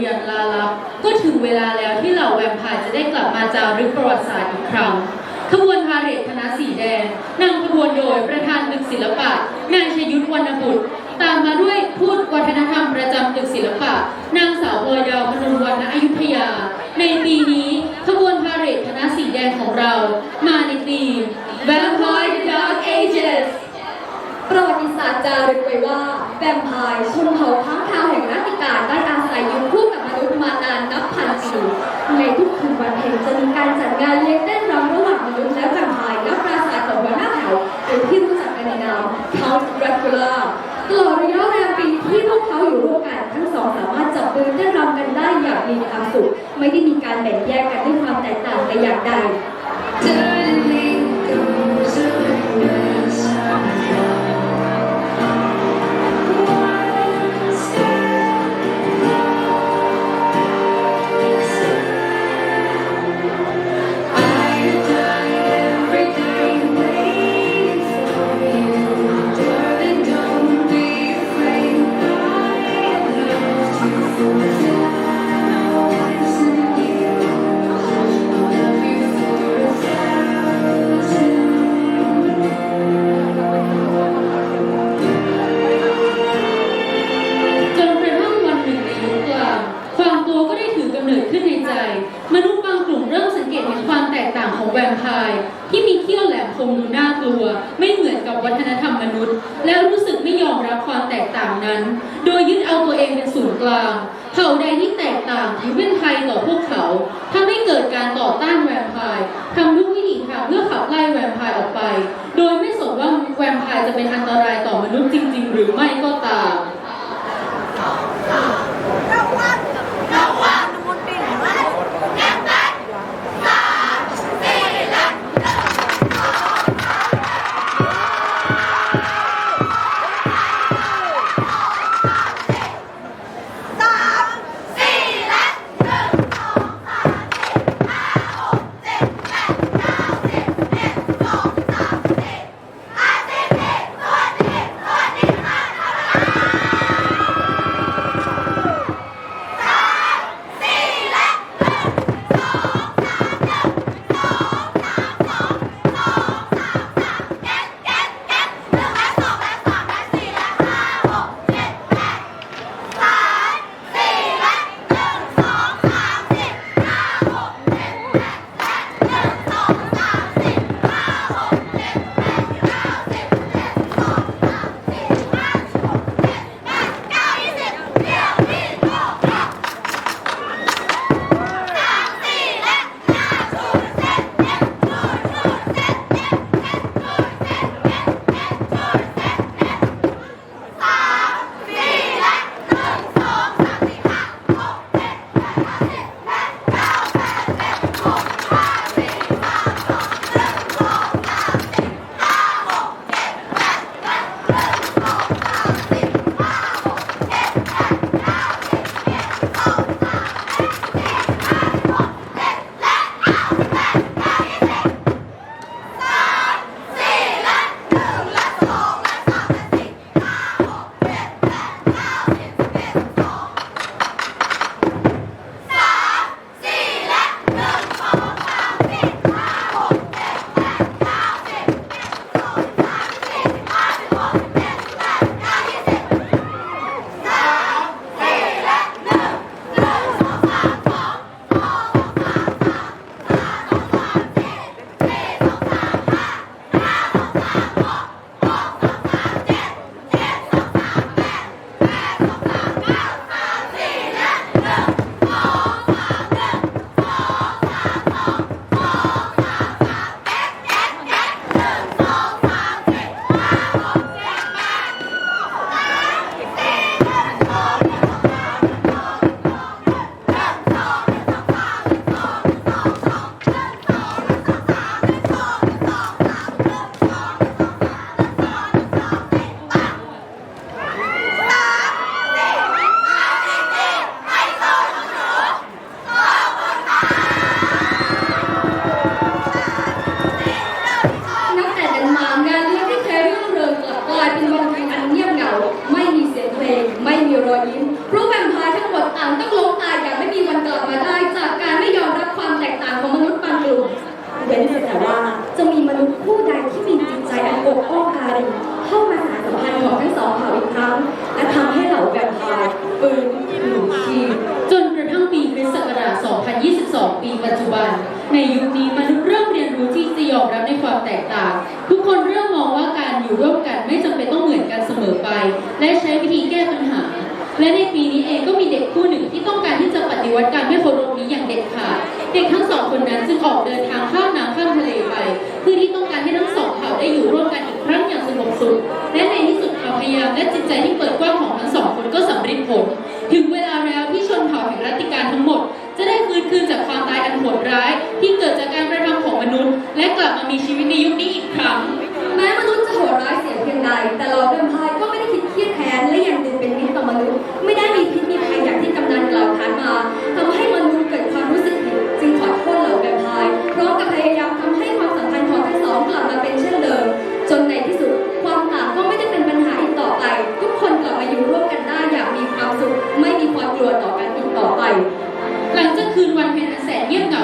เรียนลาลับ ก็ถึงเวลาแล้วที่เหล่าแวมไพร์จะได้กลับมาจารึกประวัติศาสตร์อีกครั้งขบวนพาเหรดคณะสีแดงนำขบวนโดยประธานตึกศิลปะนายชยุทธวรรณบุตร ตามมาด้วยพูดวัฒนธรรมประจำตึกศิลปะ นางสาวบัวดาวพนมวรรณอยุธยา ในปีนี้ขบวนพาเหรดคณะสีแดงของเรา มาในธีม Vampire Dark Ages ประวัติศาสตร์จารึกไว้ว่าแวมไพร์ชนเผ่าค้างคาวแห่งราติกาได้อาศัยอยู่คู่กับมนุษย์มานานนับพันปีในทุ กคืนวันเพ็ญจะมีการจัดงานเลี้ยงเต้นรำระหว่างมนุษย์และแวมไพร์ณปราสาทของหัวหน้าเผ่าหรือที่รู้จักกันในนาม Count Dracula ตลอดระยะเวลาปีที่พวกเขาอยู่ร่วมกันทั้งสองสามารถจับมือเต้นรำกันได้อย่างมีความสุข ไม่ได้มีการแบ่งแยกกันด้วยความแตกต่างแต่อย่างใด ความกลัวก็ได้ถือกำเนิดขึ้นในใจ มนุษย์บางกลุ่มเริ่มสังเกตเห็นความแตกต่างของแวมไพร์ที่มีเขี้ยวแหลมคมดูน่ากลัว ไม่เหมือนกับวัฒนธรรมมนุษย์ แล้วรู้สึกไม่ยอมรับความแตกต่างนั้น โดยยึดเอาตัวเองเป็นศูนย์กลางเผ่าใดที่แตกต่างถือเป็นภัยต่อพวกเขาทำให้เกิดการต่อต้านแวมไพร์ทำทุกวิถีทางเพื่อขับไล่แวมไพร์ออกไป โดยไม่สนว่าแวมไพร์จะเป็นอันตรายต่อมนุษย์จริง ๆ หรือไม่ก็ตามาไม่มีเสียงเพลง ไม่มีรอยยิ้มราะแบบพายทั้งหมดอ่านต้องลงอายอย่างไม่มี อมรับในความแตกต่าง ทุกคนเริ่มมองว่าการอยู่ร่วมกันไม่จำเป็นต้องเหมือนกันเสมอไป และใช้วิธีแก้ปัญหา และในปีนี้เองก็มีเด็กคู่หนึ่งที่ต้องการที่จะปฏิวัติการไม่เคารพนี้อย่างเด็ดขาดเด็กทั้งสองคนนั้นจึงออกเดินทางข้าม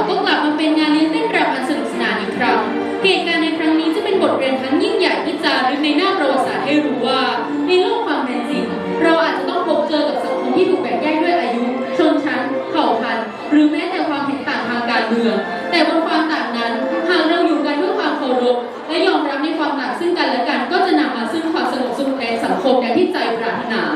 ก็กลับมาเป็นงานเลี้ยงเต้นรำอันสนุกสนานอีกครั้งเหตุการณ์ในครั้งนี้จะเป็นบทเรียนครั้งยิ่งใหญ่ที่จารึกในหน้าประวัติศาสตร์ให้รู้ว่า ในโลกความเป็นจริง เราอาจจะต้องพบเจอกับสังคมที่ถูกแบ่งแยกด้วยอายุ ชนชั้น เผ่าพันธุ์ หรือแม้แต่ความเห็นต่างทางการเมือง แต่บนความต่างนั้นหากเราอยู่กันด้วยความเคารพและยอมรับในความต่างซึ่งกันและกันก็จะนำมาซึ่งความสงบสุขในสังคมอย่างที่ใจปรารถนาสำหรับวันนี้ขบวนพาเหรดคณะสีแดงของเราขอลา